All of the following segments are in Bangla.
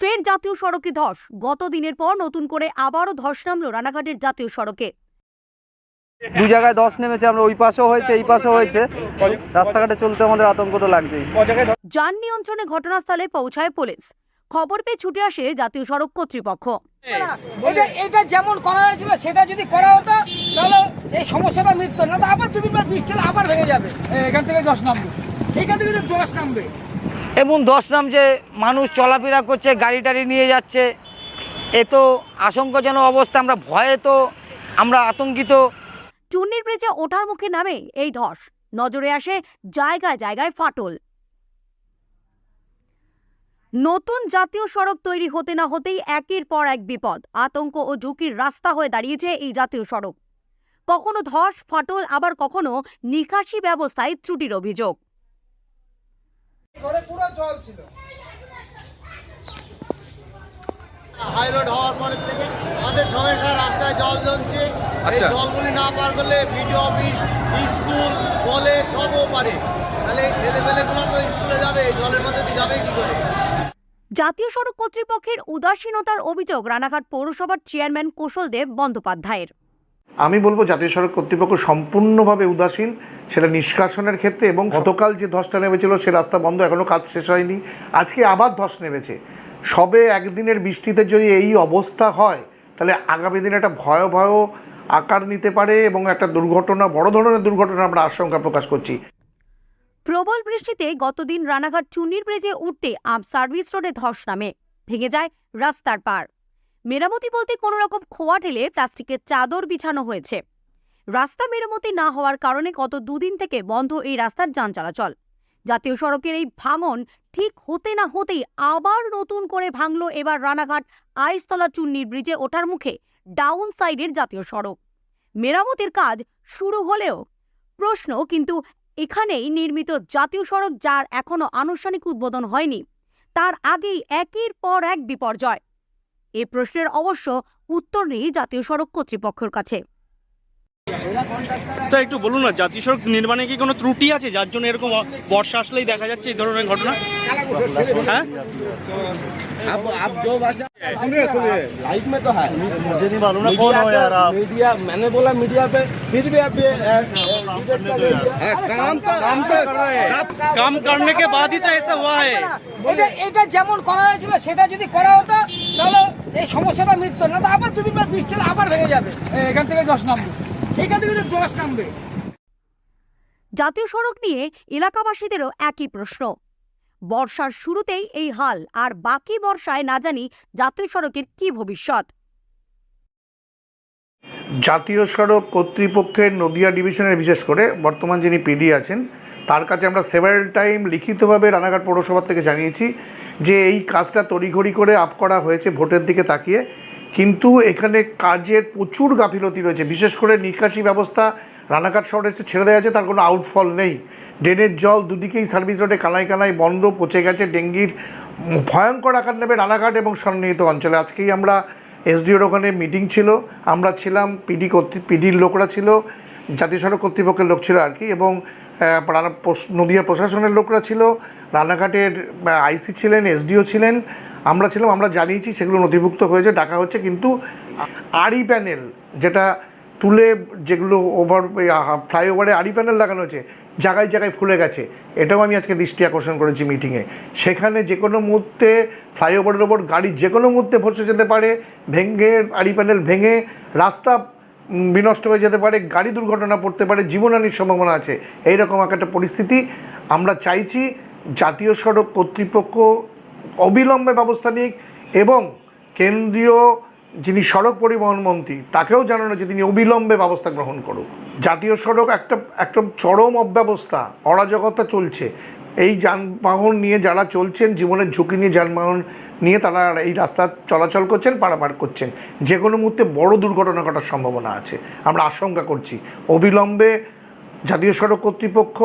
ফের জাতীয় সড়কে ধস। গত দিনের পর নতুন করে আবারও ধস নামলো রানাঘাটের জাতীয় সড়কে। দু জায়গায় দশ নেমেছে আমরা ওই পাশেও হয়েছে এই পাশেও হয়েছে। রাস্তাঘাটে চলতে আমাদের আতঙ্ক তো লাগছেই। যান নিয়ন্ত্রণে ঘটনাস্থলে পৌঁছায় পুলিশ। খবর পেয়ে ছুটে আসে জাতীয় সড়ক কর্তৃপক্ষ। এটা এটা যেমন করা হয়েছিল সেটা যদি করা হতো তাহলে এই সমস্যাটা মিটতো না। তো আবার দুদিন পর বৃষ্টি আবার ভেঙে যাবে। এখান থেকে দশ নামবে। এখান থেকে দশ নামবে। এমন দশ নাম যে মানুষ চলাফেরা করছে, গাড়ি টাড়ি নিয়ে যাচ্ছে, এ তো আশঙ্কাজনক অবস্থা, আমরা ভয়ে তো, আমরা আতঙ্কিত। চুন্নির ব্রিজে ওঠার মুখে নামে এই ধস, নজরে আসে জায়গায় জায়গায় ফাটল। নতুন জাতীয় সড়ক তৈরি হতে না হতেই একের পর এক বিপদ, আতঙ্ক ও ঝুঁকির রাস্তা হয়ে দাঁড়িয়েছে এই জাতীয় সড়ক। কখনো ধস, ফাটল, আবার কখনো নিকাশি ব্যবস্থায় ত্রুটির অভিযোগ। ঘরে পুরো জল ছিল। হাই রোড হওয়ার পরের থেকে আমাদের রাস্তায় জল জমছে। এই জলগুলি না পার করলে বিডিও অফিস স্কুল কলেজ সবও পারে। তাহলে তো স্কুলে যাবে জলের মধ্যে দিয়ে যাবে কি করে? জাতীয় সড়ক কর্তৃপক্ষের উদাসীনতার অভিযোগ রানাঘাট পৌরসভার চেয়ারম্যান কৌশলদেব বন্দ্যোপাধ্যায়ের। আমি বলব জাতীয় সড়ক কর্তৃপক্ষ সম্পূর্ণভাবে উদাসীন সেটা নিষ্কাশনের ক্ষেত্রে এবং গতকাল যে ধসটা নেমেছিল সে রাস্তা বন্ধ এখনও কাজ শেষ হয়নি। আজকে আবার ধস নেমেছে। সবে একদিনের বৃষ্টিতে যদি এই অবস্থা হয় তাহলে আগামী দিনে একটা ভয়াবহ আকার নিতে পারে এবং একটা দুর্ঘটনা বড় ধরনের দুর্ঘটনা আমরা আশঙ্কা প্রকাশ করছি। প্রবল বৃষ্টিতে গতদিন রানাঘাট চুন্নির ব্রিজে উঠতে আপ সার্ভিস রোডে ধস নামে। ভেঙে যায় রাস্তার পার। মেরামতি বলতে কোনো রকম খোয়া ঢেলে প্লাস্টিকের চাদর বিছানো হয়েছে। রাস্তা মেরামতি না হওয়ার কারণে গত দুদিন থেকে বন্ধ এই রাস্তার যান চলাচল। জাতীয় সড়কের এই ভাঙন ঠিক হতে না হতেই আবার নতুন করে ভাঙল এবার রানাঘাট আইসতলা চুন্নির ব্রিজে ওঠার মুখে ডাউন সাইডের জাতীয় সড়ক। মেরামতির কাজ শুরু হলেও প্রশ্ন, কিন্তু এখানেই নির্মিত জাতীয় সড়ক যার এখনও আনুষ্ঠানিক উদ্বোধন হয়নি, তার আগেই একের পর এক বিপর্যয়। এ প্রশ্নের অবশ্য উত্তর নেই জাতীয় সড়ক কর্তৃপক্ষের কাছে। স্যার একটু বলুন না জাতীয় সড়ক নির্মাণে কি কোনো ত্রুটি আছে যার জন্য এরকম অ- বর্ষা আসলেই দেখা যাচ্ছে এই ধরনের ঘটনা হ্যাঁ लाइफ में तो है मुझे नहीं मालूम ना कौन हो यार आप मीडिया मैंने बोला मीडिया पे फिर भी आप ये काम काम तो कर रहे हैं काम करने के बाद ही तो ऐसा हुआ है এটা এটা যেমন করা হয়েছিল সেটা যদি করা হতো তাহলে এই সমস্যাটা মিটতো না তো আবার দুদিন পর বৃষ্টি হলে আবার ভেঙে যাবে এখান থেকে দশ নামবে এখান থেকে তো দশ নামবে। জাতীয় সড়ক নিয়ে এলাকাবাসীদেরও একই প্রশ্ন। বর্ষার শুরুতেই এই হাল আর বাকি বর্ষায় না জানি জাতীয় সড়কের কি ভবিষ্যৎ। জাতীয় সড়ক কর্তৃপক্ষের নদিয়া ডিভিশনের বিশেষ করে বর্তমান যিনি পিডি আছেন তার কাছে আমরা সেভারেল টাইম লিখিতভাবে রানাঘাট পৌরসভা থেকে জানিয়েছি যে এই কাজটা তড়িঘড়ি করে আপ করা হয়েছে ভোটের দিকে তাকিয়ে। কিন্তু এখানে কাজের প্রচুর গাফিলতি রয়েছে। বিশেষ করে নিকাশি ব্যবস্থা রানাঘাট শহরে ছেড়ে দেওয়া আছে, তার কোনো আউটফল নেই। ড্রেনের জল দুদিকেই সার্ভিস রোডে কানায় কানায় বন্ধ, পচে গেছে, ডেঙ্গির ভয়ঙ্কর আকার নেবে রানাঘাট এবং সন্নিহিত অঞ্চলে। আজকেই আমরা এসডিওর ওখানে মিটিং ছিল। আমরা ছিলাম, পিডি কর্তৃ, পিডির লোকরা ছিল, জাতীয় সড়ক কর্তৃপক্ষের লোক ছিল আর কি এবং নদিয়া প্রশাসনের লোকরা ছিল। রানাঘাটের আইসি ছিলেন, এসডিও ছিলেন। আমরা ছিলাম, আমরা জানিয়েছি, সেগুলো নথিভুক্ত হয়েছে, ডাকা হচ্ছে, কিন্তু আড়ি প্যানেল, যেটা তুলে যেগুলো ওভার ফ্লাইওভারে আড়ি প্যানেল লাগানো হয়েছে, জায়গায় জায়গায় ফুলে গেছে। এটাও আমি আজকে দৃষ্টি আকর্ষণ করেছি মিটিংয়ে সেখানে যে কোনো মুহূর্তে ফ্লাইওভারের ওপর গাড়ি যে কোনো মুহূর্তে ফসে যেতে পারে, ভেঙে, আড়ি প্যানেল ভেঙে, রাস্তা বিনষ্ট হয়ে যেতে পারে, গাড়ি দুর্ঘটনা পড়তে পারে জীবনহানির সম্ভাবনা আছে, এইরকম একটা পরিস্থিতি আমরা চাইছি। জাতীয় সড়ক কর্তৃপক্ষ অবিলম্বে ব্যবস্থা নিক এবং কেন্দ্রীয় যিনি সড়ক পরিবহন মন্ত্রী, তাকেও জানানো যে তিনি অবিলম্বে ব্যবস্থা গ্রহণ করুক। জাতীয় সড়ক একটা একটা চরম অব্যবস্থা, অরাজকতা চলছে। এই যানবাহন নিয়ে যারা চলছেন, জীবনের ঝুঁকি নিয়ে যানবাহন নিয়ে তারা এই রাস্তা চলাচল করছেন, পারাপার করছেন। যে কোনো মুহূর্তে বড় দুর্ঘটনা ঘটার সম্ভাবনা আছে। আমরা আশঙ্কা করছি, অবিলম্বে জাতীয় সড়ক কর্তৃপক্ষ,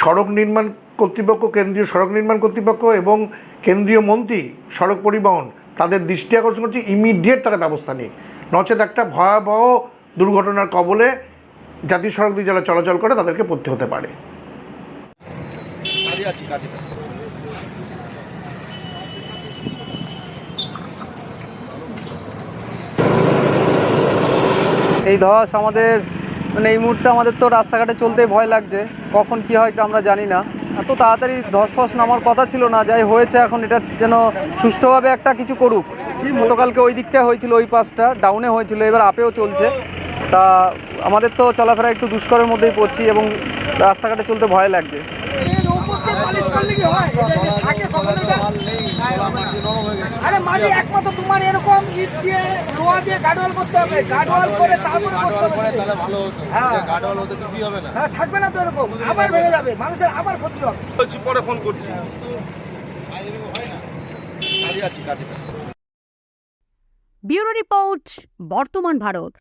সড়ক নির্মাণ কর্তৃপক্ষ, কেন্দ্রীয় সড়ক নির্মাণ কর্তৃপক্ষ এবং কেন্দ্রীয় মন্ত্রী সড়ক পরিবহন তাদের দৃষ্টি আকর্ষণ করছে ইমিডিয়েট তারা ব্যবস্থা নিক। নচেত একটা ভয়াবহ দুর্ঘটনার কবলে জাতীয় সড়ক দিয়ে যারা চলাচল করে তাদেরকে পড়তে হতে পারে। এই ধস আমাদের মানে এই মুহূর্তে আমাদের তো রাস্তাঘাটে চলতে ভয় লাগছে। কখন কি হয় আমরা জানি না। এত তাড়াতাড়ি ধস ফস নামার কথা ছিল না, যাই হয়েছে এখন এটা যেন সুষ্ঠুভাবে একটা কিছু করুক। গতকালকে ওই দিকটা হয়েছিল, ওই পাশটা ডাউনে হয়েছিল, এবার আপেও চলছে। তা আমাদের তো চলাফেরা একটু দুষ্করের মধ্যেই পড়ছি এবং রাস্তাঘাটে চলতে ভয় লাগছে। হয় আরে মাটি একমাত্র তোমার এরকম ইট দিয়ে লোহা দিয়ে গাডওয়াল করতে হবে। গাডওয়াল করে তারপরে করতে হবে তাহলে ভালো হতো। গাডওয়াল হতে কিছুই হবে না। থাকবে না তো এরকম। আবার ভেঙে যাবে। মানুষের আবার ক্ষতি হবে। পরে ফোন করছি। কাজে আছি কাজে। ব্যুরো রিপোর্ট বর্তমান ভারত।